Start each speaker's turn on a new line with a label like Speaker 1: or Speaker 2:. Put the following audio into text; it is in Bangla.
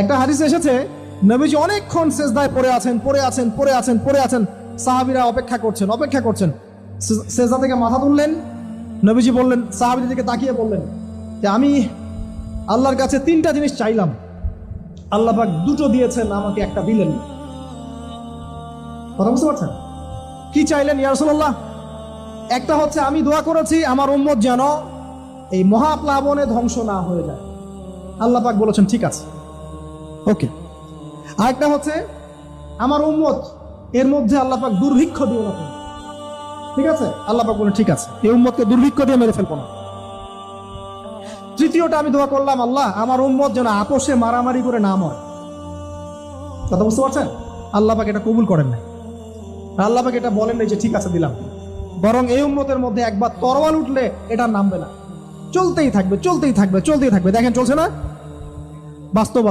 Speaker 1: একটা হাদিস এসেছে, নবীজি অনেকক্ষণ সেজদায় পড়ে আছেন পড়ে আছেন পড়ে আছেন পড়ে আছেন। সাহাবিরা অপেক্ষা করছেন অপেক্ষা করছেন। সেজদা থেকে মাথা তুললেন, নবীজি বললেন, সাহাবিদের দিকে তাকিয়ে বললেন যে, আমি আল্লাহর কাছে তিনটা জিনিস চাইলাম। আল্লাহ দুটো দিয়েছেন, আমাকে একটা দিলেন। কথা বুঝতে পারছেন? কি চাইলেন ইয়ারসুল্লাহ একটা হচ্ছে, আমি দোয়া করেছি, আমার উম্মত যেন এই মহাপ্লাবনে ধ্বংস না হয়ে যায়। আল্লাহ পাক বলেছেন, ঠিক আছে। ওকে আরেকটা হচ্ছে, আমার উম্মত, এর মধ্যে আল্লাহ পাক দুর্ভিক্ষ দিও না তুমি। ঠিক আছে? আল্লাহ পাক বলেন ঠিক আছে, এই উম্মতকে দুর্ভিক্ষ দিয়ে মেরে ফেলব না। তৃতীয়টা আমি দোয়া করলাম, আল্লাহ, আমার উম্মত যেন আপোষে মারামারি করে না মরে। কথা বুঝতে পারছেন? আল্লাহ পাক এটা কবুল করেন নাই। আল্লাহ পাক এটা বলেন নাই যে, ঠিক আছে, দিলাম। বরং এই উম্মতের মধ্যে একবার তরোয়াল উঠলে এটা নামবে না। চলতেই থাকবে চলতেই থাকবে চলতেই থাকবে। দেখেন, চলছে না? বাস্তবতা।